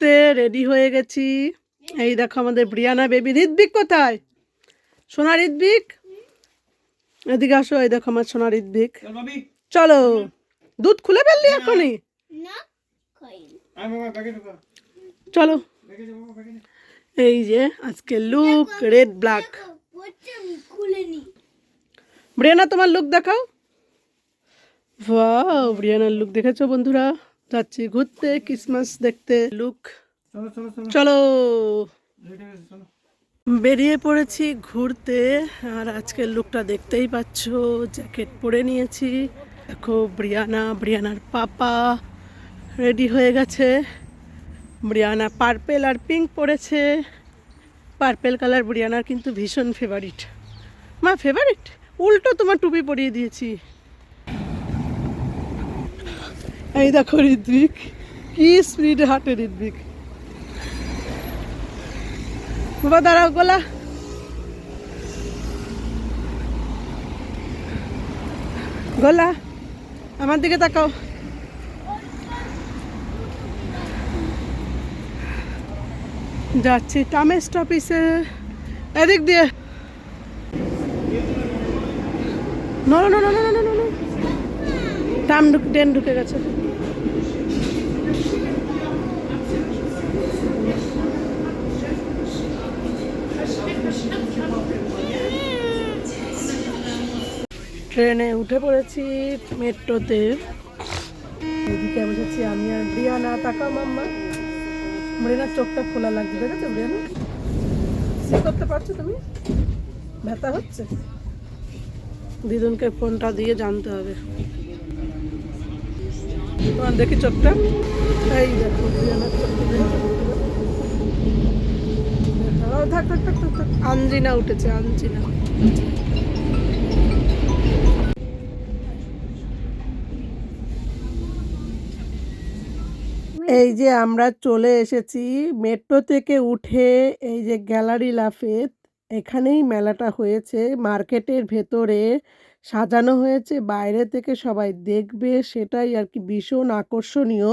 ঘুরতে রেডি হয়ে গেছি। এই দেখো আমাদের ব্রিয়ানা বেবি ঋদ্বিক কোথায়? সোনা ঋদ্বিক এদিকে আসো এই দেখো আমার সোনা ঋদ্বিক চলো দুধ খুলে ফেললি এখনই? চলো। এই যে আজকে লুক রেড ব্ল্যাক ব্রিয়ানা তোমার লুক দেখাও। ওয়াও ব্রিয়ানার লুক দেখেছ বন্ধুরা? যাচ্ছি ঘুরতে ক্রিসমাস দেখতে লুক চলো বেরিয়ে পড়েছি ঘুরতে আর আজকের লুকটা দেখতেই পাচ্ছ। জ্যাকেট পরে নিয়েছি। দেখো ব্রিয়ানা ব্রিয়ানার পাপা রেডি হয়ে গেছে। ব্রিয়ানা পার্পেল আর পিঙ্ক পরেছে। পার্পেল কালার ব্রিয়ানার কিন্তু ভীষণ ফেভারিট মা ফেভারিট উল্টো তোমার টুপি পরিয়ে দিয়েছি। এই দেখো ঋদ্বিক কি স্পিড হাঁটে ঋদ্বিক বাবা, দাঁড়াও গোলা। গোলা, আমার দিকে তাকাও। যাচ্ছি টামেস অফিসে এদিক দিয়ে। No no no no no no no ঢুক ট্রেন ঢুকে গেছে। ট্রেনে উঠে পড়েছি মেট্রোতে। এদিকে বসেছি আমি আর ব্রিয়ানা তাকাও মাম্মা। ব্রিয়ানার চোখটা খোলা লাগছে দেখেছ ব্রিয়ানা সি করতে পারছ তুমি? ব্যথা হচ্ছে? দিদুনকে ফোনটা দিয়ে জানতে হবে। দেখি চোখটা। এই দেখো থাক থাক থাক থাক থাক। আঞ্জিনা উঠেছে, আঞ্জিনা। এই যে আমরা চলে এসেছি মেট্রো থেকে উঠে এই যে গ্যালারি লাফেত। এখানেই মেলাটা হয়েছে, মার্কেটের ভেতরে। সাজানো হয়েছে। বাইরে থেকে সবাই দেখবে সেটাই আর কি ভীষণ আকর্ষণীয়।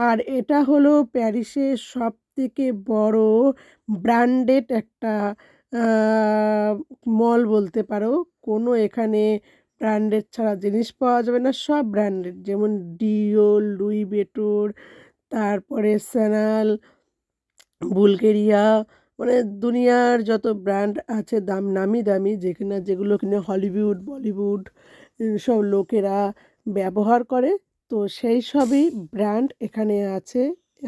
আর এটা হলো প্যারিসের সব থেকে বড় ব্র্যান্ডেড একটা মল বলতে পারো। কোনো এখানে ব্র্যান্ডেড ছাড়া জিনিস পাওয়া যাবে না, সব ব্র্যান্ডেড। যেমন ডিওল লুই বেটোর তারপরে স্যানাল, বুলগেরিয়া মানে দুনিয়ার যত ব্র্যান্ড আছে, দাম নামি দামি যেখানে যেগুলো কিনে হলিউড বলিউড সব লোকেরা ব্যবহার করে, তো সেই সবই ব্র্যান্ড এখানে আছে।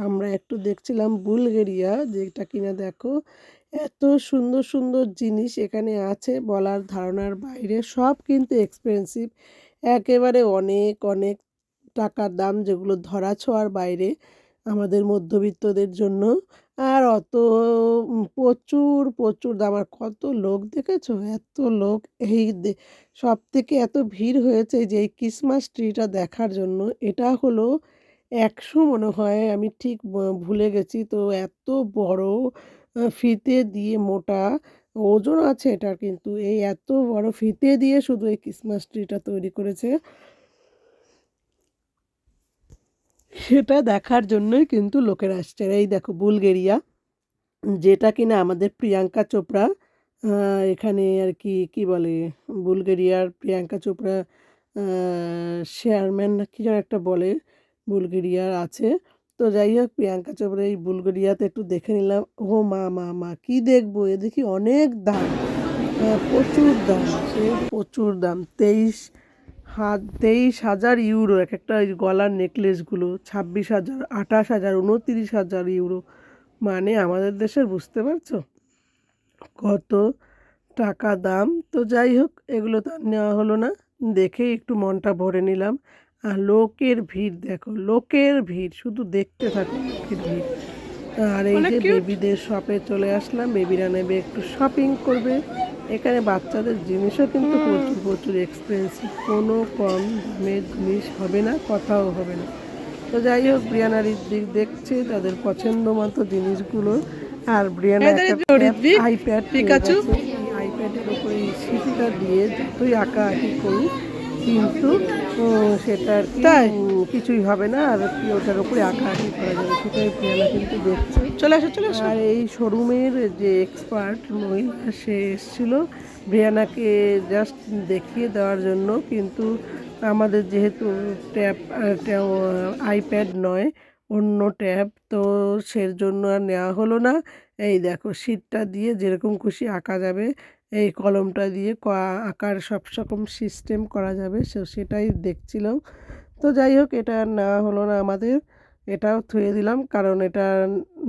আমরা একটু দেখছিলাম বুলগেরিয়া, যেটা কিনা দেখো, এত সুন্দর সুন্দর জিনিস এখানে আছে, বলার ধারণার বাইরে, সব কিন্তু এক্সপেন্সিভ একেবারে অনেক অনেক টাকার দাম যেগুলো ধরা ছোঁয়ার বাইরে আমাদের মধ্যবিত্তদের জন্য। আর অত প্রচুর প্রচুর দাম। আর কত লোক দেখেছ? এত লোক। এই সব থেকে এত ভিড় হয়েছে যে এই ক্রিসমাস ট্রিটা দেখার জন্য, এটা হলো একশো মনে হয়, আমি ঠিক ভুলে গেছি। তো এত বড় ফিতে দিয়ে মোটা ওজন আছে এটার কিন্তু। এই এত বড় ফিতে দিয়ে শুধু এই ক্রিসমাস ট্রিটা তৈরি করেছে। সেটা দেখার জন্যই কিন্তু লোকেরা আসছে। এই দেখো বুলগেরিয়া, যেটা কিনা আমাদের প্রিয়াঙ্কা চোপড়া এখানে আর কি কি বলে, বুলগেরিয়ার প্রিয়াঙ্কা চোপড়া চেয়ারম্যান কি যেন একটা বলে, বুলগেরিয়ার আছে। তো যাই হোক, প্রিয়াঙ্কা চোপড়া এই বুলগেরিয়াতে একটু দেখে নিলাম। ও মা মা মা, কি দেখব? এ দেখি অনেক দাম। প্রচুর দাম, সে প্রচুর দাম। তেইশ হাত তেইশ হাজার ইউরো এক একটা ওই গলার নেকলেসগুলো ছাব্বিশ হাজার আঠাশ হাজার উনতিরিশ হাজার ইউরো। মানে আমাদের দেশের বুঝতে পারছ? কত টাকা দাম? তো যাই হোক এগুলো তো আর নেওয়া হলো না। দেখেই একটু মনটা ভরে নিলাম। আর লোকের ভিড় দেখো লোকের ভিড় শুধু দেখতে থাকো লোকের ভিড়। আর এই যে বেবিদের শপে চলে আসলাম বেবিরা নেবে একটু শপিং করবে। এখানে বাচ্চাদের জিনিসও কিন্তু প্রচুর প্রচুর এক্সপেন্সিভ কোনো কম দামের জিনিস হবে না কথাও হবে না। তো যাই হোক ব্রিয়ানার দিক দেখছে তাদের পছন্দ মতো জিনিসগুলো। আর ব্রিয়ানা আইপ্যাড আইপ্যাডের উপরে শিশুটা দিয়ে যতই আঁকা আঁকি করি কিন্তু সেটা আর তাই? কিছুই হবে না আর কি ওটার উপরে আঁকা আঁকি করা যাবে সেটাই প্রিয়ানা কিন্তু দেখছে। চলে আসো চলে আসো। আর এই শোরুমের যে এক্সপার্ট মহিলা সে এসেছিল ব্রিয়ানাকে জাস্ট দেখিয়ে দেওয়ার জন্য কিন্তু আমাদের যেহেতু ট্যাব আইপ্যাড নয় অন্য ট্যাব তো সের জন্য আর নেওয়া হলো না। এই দেখো শীটটা দিয়ে যেরকম খুশি আঁকা যাবে এই কলমটা দিয়ে আঁকার সব রকম সিস্টেম করা যাবে, সে সেটাই দেখছিলাম। তো যাই হোক, এটা নেওয়া হলো না আমাদের, এটাও থুয়ে দিলাম, কারণ এটা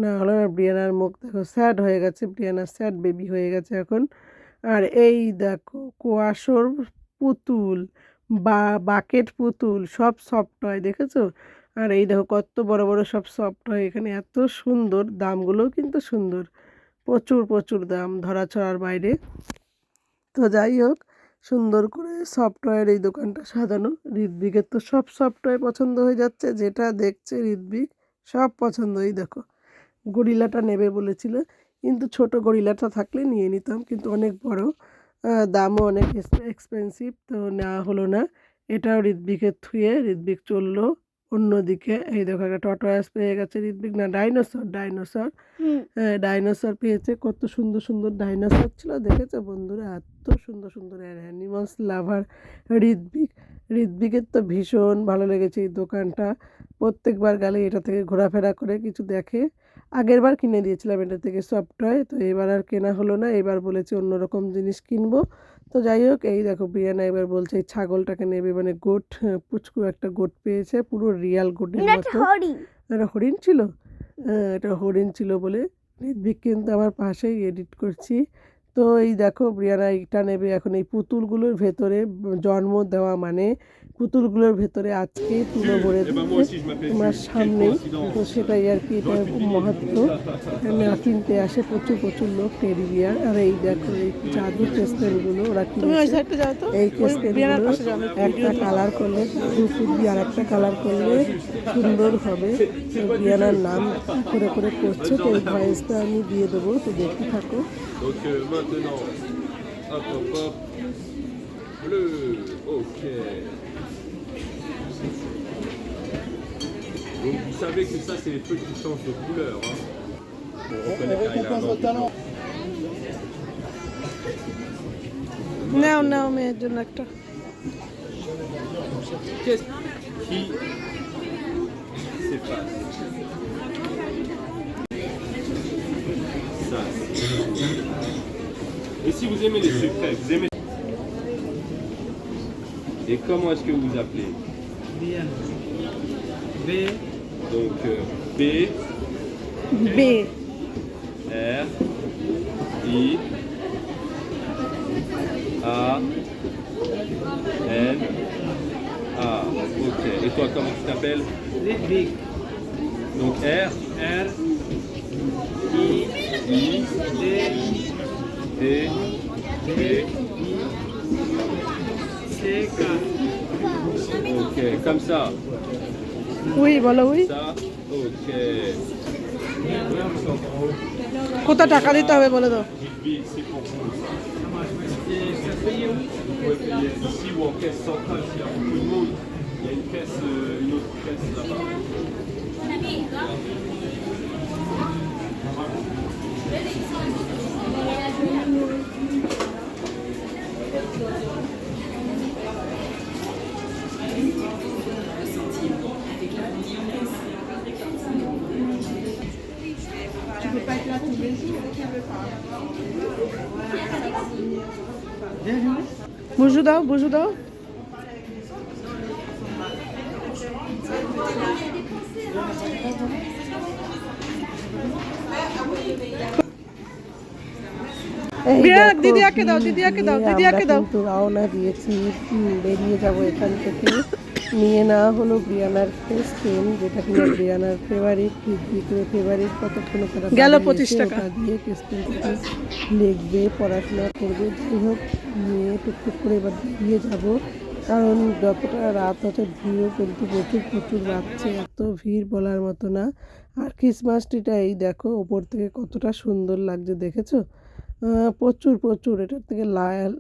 না হলো না ব্রিয়ানার মুখ। দেখো স্যাড হয়ে গেছে, ব্রিয়ানার স্যাড বেবি হয়ে গেছে এখন। আর এই দেখো, কুয়াশোর পুতুল, বা, বাকেট পুতুল, সব সফট হয়, দেখেছ? আর এই দেখো, কত বড় বড় সব সফট হয়, এখানে এত সুন্দর, দামগুলোও কিন্তু সুন্দর। প্রচুর প্রচুর দাম ধরাছড়ার বাইরে। তো যাই হোক, সুন্দর করে সফটওয়্যার এই দোকানটা সাজানো। ঋদ্বিকের তো সব সফটওয়্যার পছন্দ হয়ে যাচ্ছে, যেটা দেখছে ঋদ্বিক সব পছন্দ এই দেখো। গরিলাটা নেবে বলেছিল, কিন্তু ছোট গরিলাটা থাকলে নিয়ে নিতাম, কিন্তু অনেক বড়। দামও অনেক এক্সপেন্সিভ, তো নেওয়া হলো না। এটাও ঋদ্বিকের থুয়ে ঋদ্বিক চলল। অন্যদিকে এই দেখো একটা টটয়াস পেয়ে গেছে ঋদ্বিক না ডাইনোসর ডাইনোসর। ডাইনোসর পেয়েছে। কত সুন্দর সুন্দর ডাইনোসর ছিল। দেখেছ বন্ধুরা? এত সুন্দর সুন্দর অ্যানিমালস লাভার ঋদ্বিক ঋদ্বিকের তো ভীষণ ভালো লেগেছে এই দোকানটা। প্রত্যেকবার গেলে এটা থেকে ঘোরাফেরা করে কিছু দেখে। আগের বার কিনে দিয়েছিলাম এটা থেকে সফটওয়্যার তো এবার আর কেনা হলো না এবার বলেছে অন্যরকম জিনিস কিনবো। তো যাই হোক এই দেখো বিরিয়ানা এবার বলছে এই ছাগলটাকে নেবে মানে গোট হ্যাঁ, পুচকু একটা গোট পেয়েছে পুরো রিয়াল গোটের মতো। হরিণ। এটা হরিণ ছিল? হ্যাঁ, এটা হরিণ ছিল বলে। ঋদ্বিক কিন্তু আমার পাশেই এডিট করছি। তো এই দেখো ব্রিয়ানা এইটা নেবে। এখন এই পুতুলগুলোর ভেতরে জন্ম দেওয়া মানে পুতুলগুলোর ভেতরে আজকে তুলো ভরে দেবে তোমার সামনে তো সেটাই আর কি এটা মহত্ব। না কিনতে আসে প্রচুর প্রচুর লোক টেডি বিয়ার। আর এই দেখো এই জাদু টেস্টেলগুলো ওরা তুমি ওই কিনেছে সাইডটা যাও তো। এই যাও একটা কালার করলে দুপুর আর একটা কালার করলে সুন্দর হবে। তো বিয়ানার নাম করে করে করছে। তো এই ভয়েসটা আমি দিয়ে দেবো। তো দেখতে থাকো। maintenant. Hop, hop, hop. Bleu. Ok. Donc vous savez que ça, c'est les feux qui changent de couleur. Hein. On reconnaît le talent. Non, non, mais de l'acteur. Qu'est-ce qui s'efface Et si vous aimez les secrets, vous aimez... Et comment est-ce que vous vous appelez Bien. B. Donc euh, B, বে R, I, A, N, A. Ok. Et toi, comment tu t'appelles Big. Donc R, R. I. I, D. D, D. C. K. Ok, comme ça. We বলো we Ça, ok. কত টাকা দিতে হবে বলে দাও Big, c'est pour vous. ça. Et ça paye où Vous pouvez payer ici ou en caisse centrale s'il y a beaucoup de monde. Il y a une caisse, euh, une autre caisse là-bas. বুঝু দাও বুঝু দাও বিরাট, দিদিয়াকে দাও, দিদিয়াকে দাও, দিয়ে দিদিয়াকে দাও। কিন্তু রওনা দিয়েছি বেরিয়ে যাব এখান থেকে নিয়ে নেওয়া হলো ব্রিয়ানার ফেস ক্রিম যেটা কিনা ব্রিয়ানার ফেভারিট বিক্রির ফেভারিট কতক্ষণ তারা গেল 25 টাকা। দিয়ে ক্রিমটাকে লিখবে পড়াশোনা করবে। যাই হোক নিয়ে টুকটুক করে এবার বেরিয়ে যাব। কারণ যতটা রাত হচ্ছে ভিড়ও কিন্তু প্রচুর প্রচুর বাড়ছে এত ভিড় বলার মতো না। আর ক্রিসমাস ট্রিটা এই দেখো ওপর থেকে কতটা সুন্দর লাগছে দেখেছ? আহ, প্রচুর প্রচুর। এটার থেকে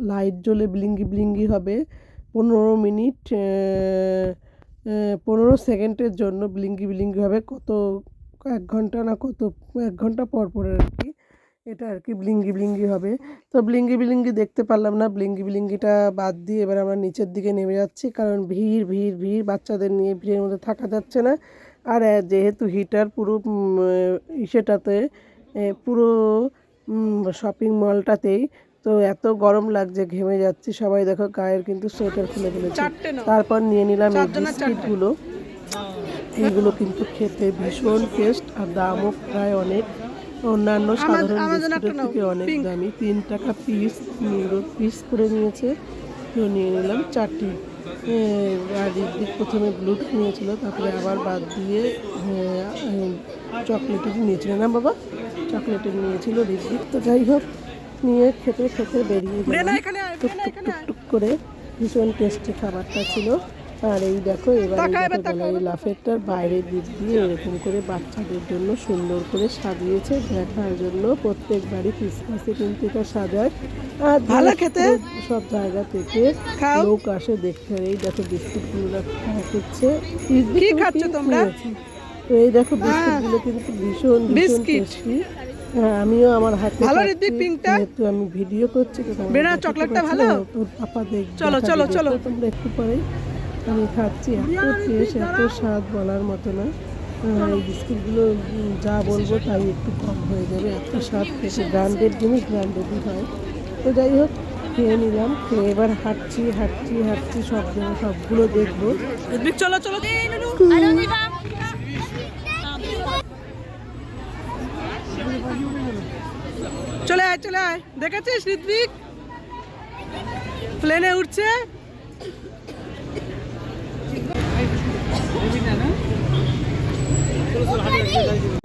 লাইট জ্বলে ব্লিঙ্গি ব্লিঙ্গি হবে। পনেরো মিনিট পনেরো সেকেন্ডের জন্য ব্লিঙ্কি হবে কত এক ঘণ্টা না কত এক ঘণ্টা পর পর আর কি এটা আর কি ব্লিঙ্গি ব্লিঙ্গি হবে। তো ব্লিঙ্গি ব্লিঙ্গি দেখতে পারলাম না, ব্লিঙ্গি ব্লিঙ্গিটা বাদ দিয়ে এবার আমরা নিচের দিকে নেমে যাচ্ছি কারণ ভিড় ভিড় ভিড়, বাচ্চাদের নিয়ে ভিড়ের মধ্যে থাকা যাচ্ছে না। আর যেহেতু হিটার পুরো ইসেটাতে পুরো শপিং মলটাতেই তো এত গরম লাগছে ঘেমে যাচ্ছি। সবাই দেখো গায়ের কিন্তু সোয়েটার খুলে ফেলেছে। তারপর নিয়ে নিলাম এই। বিস্কিটগুলো। এইগুলো কিন্তু খেতে ভীষণ টেস্ট আর দামও প্রায় অনেক। অন্যান্য সাধারণ বিস্কুটের থেকে অনেক দামি। তিন টাকা পিস পিস করে নিয়েছে। তো নিয়ে নিলাম চারটি। আর প্রথমে ব্লুটুথ নিয়েছিল তারপরে আবার বাদ দিয়ে চকলেটের নিয়েছিল। না বাবা? চকলেটের নিয়েছিল ঋদ্বিক তো যাই হোক নিয়ে খেতে খেতে বেরিয়ে গেলাম। টুক টুক টুক করে ভীষণ টেস্টি খাবারটা ছিল। আর এই দেখো এবার এবার লাফেরটার বাইরের দিক দিয়ে এরকম করে বাচ্চাদের জন্য সুন্দর করে সাজিয়েছে দেখার জন্য। প্রত্যেক বাড়ি ক্রিসমাসে কিন্তু এটা সাজায়। আর ভালো খেতে? সব জায়গা থেকে লোক আসে দেখতে। এই দেখো বিস্কুটগুলো খাচ্ছে। কি খাচ্ছ তোমরা? তো এই দেখো বিস্কুটগুলো কিন্তু ভীষণ ভীষণ টেস্টি হ্যাঁ আমিও আমার হাতে ভালো ঋত্বিক, পিঙ্কটা? যেহেতু আমি ভিডিও করছি বেনা, চকলেটটা ভালো? তোর পাপা দেখ চলো, চলো, চলো। তোমরা একটু পরেই আমি খাচ্ছি এত টেস্ট এত স্বাদ বলার মতো না। আহ, এই বিস্কুটগুলো যা বলব তাই একটু কম হয়ে যাবে এত স্বাদ খেতে ব্র্যান্ডেড জিনিস ব্র্যান্ডেডই হয়। তো যাই হোক খেয়ে নিলাম খেয়ে এবার হাঁটছি হাঁটছি হাঁটছি সব সবগুলো দেখব। চলো চলো। চলে আয় চলে আয়। দেখেছিস ঋত্বিক? প্লেনে উঠছে।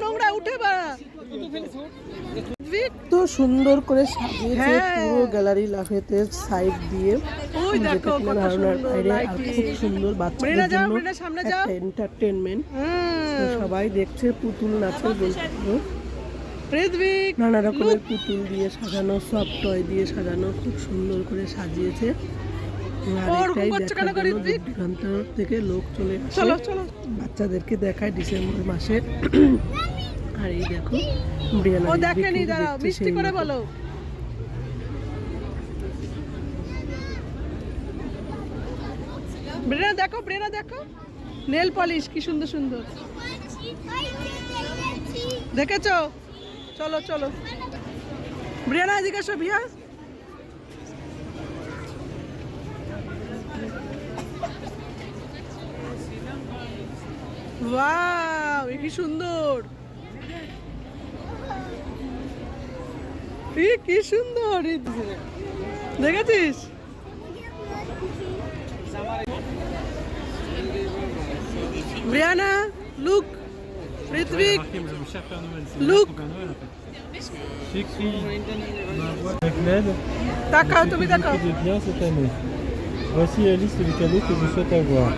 নোংরা উঠে বা। তো সুন্দর করে সাজিয়েছে হ্যাঁ। পুরো গ্যালারি লাফেতে সাইড দিয়ে। ওই যেটা কিনা ধারণার সুন্দর বাইরে আর খুব সুন্দর বাচ্চাদের জন্য। একটা এন্টারটেনমেন্ট সবাই দেখছে পুতুল নাচের বলছিল ঋত্বিক নানা রকমের পুতুল দিয়ে সাজানো সব টয় দিয়ে সাজানো খুব সুন্দর করে সাজিয়েছে। থেকে লোক চলে আসে। বাচ্চাদেরকে দেখায় ডিসেম্বর মাসে। আর এই দেখো ও দেখেনি দাঁড়াও মিষ্টি করে বলো। ব্রেনা দেখো ব্রেনা দেখো। নেল পলিশ কি সুন্দর সুন্দর। দেখেছ? চলো চলো। ব্রিয়ানা এদিকে এসো ভিয়া। ওয়াও কি সুন্দর। কি সুন্দর দেখেছিস? Brianna look Luke bah, avec l'aide. D'accord, tout d'accord. de bien cette année. Voici la liste des cadeaux que je souhaite avoir.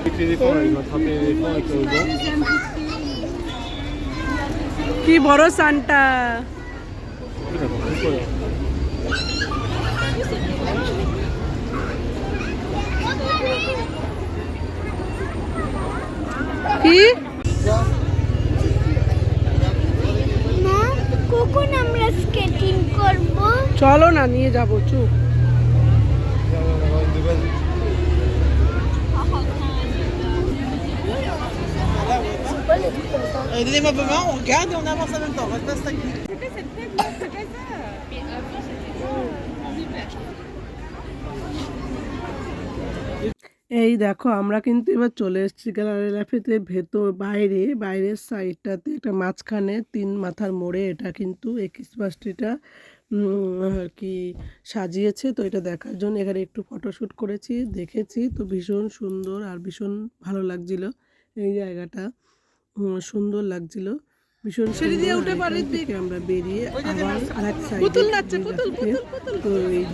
Avec les éléphants, avec le Santa. কি? মা কখন আমরা স্কেটিং করব? চলো না নিয়ে যাব চুপ। এই দেখো, আমরা কিন্তু এবার চলে এসেছি গ্যালারি লাফেতে ভেতর, বাইরে, বাইরের সাইডটাতে একটা মাঝখানে তিন মাথার মোড়ে এটা কিন্তু এই ক্রিসমাস ট্রিটা আর কি সাজিয়েছে। তো এটা দেখার জন্য এখানে একটু ফটোশ্যুট করেছি, দেখেছি। তো ভীষণ সুন্দর আর ভীষণ ভালো লাগছিল এই জায়গাটা। সুন্দর লাগছিল। ভীষণ সিঁড়ি দিয়ে উঠে পারি থেকে আমরা বেরিয়ে আবার আরেক সাইডে পুতুল নাচছে, পুতুল, পুতুল, পুতুল। তো এই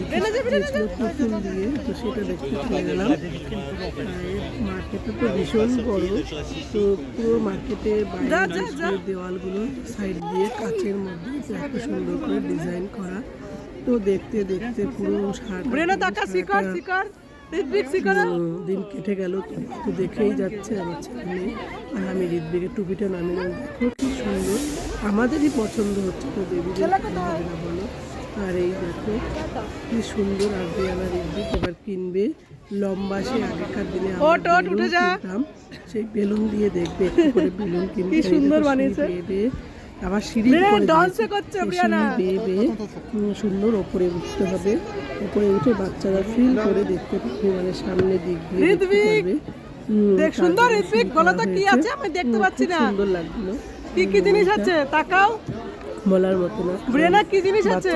পুতুল দিয়ে তো সেটা দেখতে চলে গেলাম মার্কেটটা তো ভীষণ বড় তো পুরো। করে দেওয়ালগুলো সাইড দিয়ে কাচের মধ্যে এত সুন্দর করে ডিজাইন করা তো দেখতে দেখতে পুরো দিন, কেটে গেল তো দেখেই যাচ্ছে আমার ছেলে। আর আমি ঋদ্বিকের টুপিটা নামিয়ে। দেখো আমাদেরই পছন্দ হচ্ছে তো দেবীদের বলো। আর এই দেখো কি সুন্দর আদ্রিয়ানা ঋদ্বিক এবার কিনবে। লম্বা সে আগেকার দিনে আমরা যা। সেই বেলুন দিয়ে দেখবে করে বেলুন কিনবে কি সুন্দর বানিয়েছে। আবার সিঁড়ি। করছে। বেয়ে বেয়ে। সুন্দর ওপরে উঠতে হবে। ওপরে উঠে বাচ্চারা ফিল করে দেখতে পাবে মানে সামনে দিক দিয়ে দেখতে পারবে। দেখ সুন্দর কি আছে আমি দেখতে পাচ্ছি না। সুন্দর লাগল। কি কি জিনিস আছে? তাকাও। বলার মতো না। ব্রেনা কি জিনিস আছে?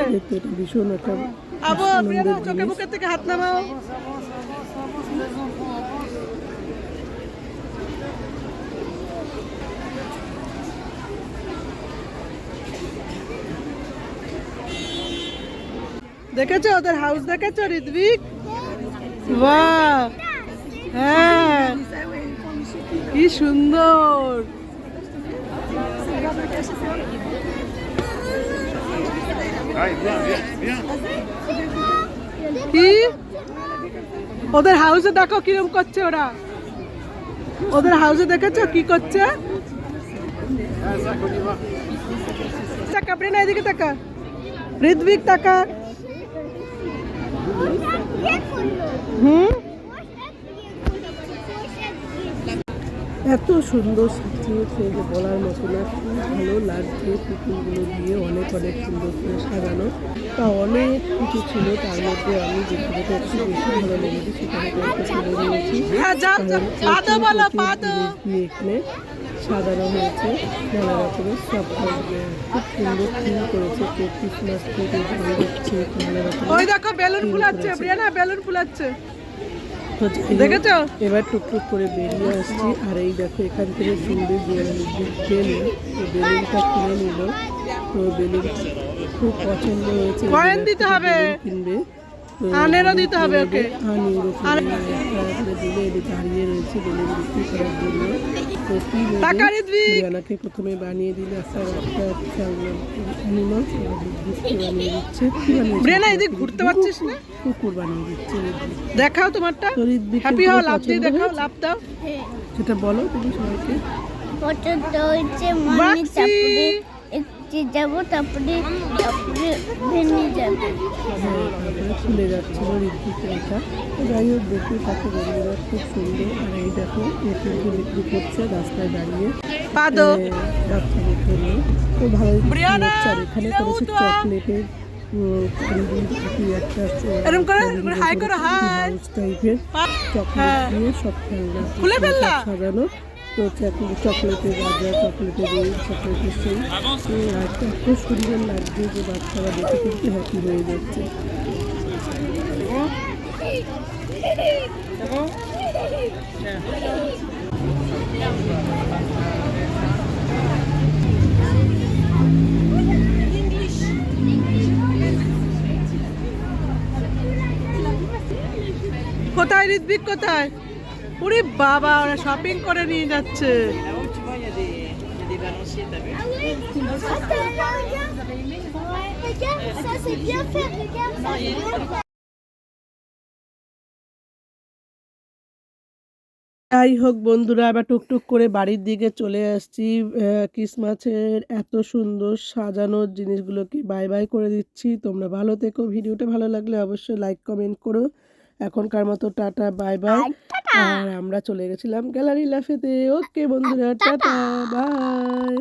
ভীষণ একটা আবো ব্রেনা চোখে জিনিস। মুখে থেকে হাত নামাও। দেখেছ? ওদের হাউস দেখেছ ঋদ্বিক বাহ! হ্যাঁ। কি সুন্দর! কি? ওদের হাউসে দেখো কিরম করছে ওরা। ওদের হাউসে দেখেছ কি করছে? টাকা প্রেনা এদিকে টাকা ঋদ্বিক টাকা হুম? এত সুন্দর সাজিয়েছে যে বলার মতো না খুব ভালো লাগছে পুতুলগুলো দিয়ে অনেক অনেক সুন্দর করে সাজানো। তা অনেক কিছু ছিল তার মধ্যে আমি যেটা যেটা একটু বেশি ভালো লেগেছে হয়তো একটু তুলে নিয়েছি বলো পাদো। দিয়ে এখানে সাজানো হয়েছে। নানা রকমের সব খুব সুন্দর থিম করেছে কেউ ক্রিসমাস ট্রি ভালো হচ্ছে নানা রকমের ওই দেখো বেলুন ফুলাচ্ছে বেলুন ফুলাচ্ছে। দেখেছ? এবার টুকটুক করে বেরিয়ে আসছি। আর এই দেখো এখান থেকে সুন্দর বেলুন বেলুনটা কিনে নিল। তো বেলুন খুব পছন্দ হয়েছে। কয়েন দিতে হবে। কিনবে। আনেরও দিতে হবে ওকে। আনেরও কিনবে একটা করে দিলে এদিকে দাঁড়িয়ে রয়েছে বেলুন বিক্রি করার জন্য তো কি নেবে? টাকা ঋত্বিক। রিয়ানাকে প্রথমে বানিয়ে দিলে একটা একটা অ্যানিমাল বানিয়ে দিচ্ছে ব্রেনা এদিক ঘুরতে পারছিস না কুকুর বানিয়ে দিচ্ছে দেখাও তোমারটা হ্যাপি হও লাভ দিয়ে দেখাও? লাভ দাও সেটা বলো তুমি সবাইকে পছন্দ হয়েছে মানে বাক্সি। একটি যাব তারপরে তারপরে ভেঙে যাবে। হ্যাঁ খুলে যাচ্ছিল যাই হোক দেখতে তাকে খুব সুন্দর। আর এই দেখো বিক্রি করছে রাস্তায় দাঁড়িয়ে। পাদো। বাচ্চাদের জন্য তো আর এখানে করেছে চকলেটের টাইপের চকলেট হ্যাঁ। দিয়ে সব খেলনা সাজানো। তো চকলেট চকলেটের রাজা, চকলেটের এই চকলেটের সেই এত সুন্দর লাগছে যে বাচ্চারা দেখে কিন্তু হ্যাপি হয়ে যাচ্ছে। কোথায় ঋদ্বিক কোথায়? ওরে বাবা, ওরা শপিং করে নিয়ে যাচ্ছে. যাই হোক বন্ধুরা আবার টুকটুক করে বাড়ির দিকে চলে আসছি। ক্রিসমাসের এত সুন্দর সাজানোর জিনিসগুলোকে বাই বাই করে দিচ্ছি। তোমরা ভালো থেকো। ভিডিওটা ভালো লাগলে অবশ্যই লাইক কমেন্ট করো। এখনকার মতো টাটা বাই বাই। আর আমরা চলে গেছিলাম গ্যালারি লাফেতে। ওকে বন্ধুরা টাটা বাই।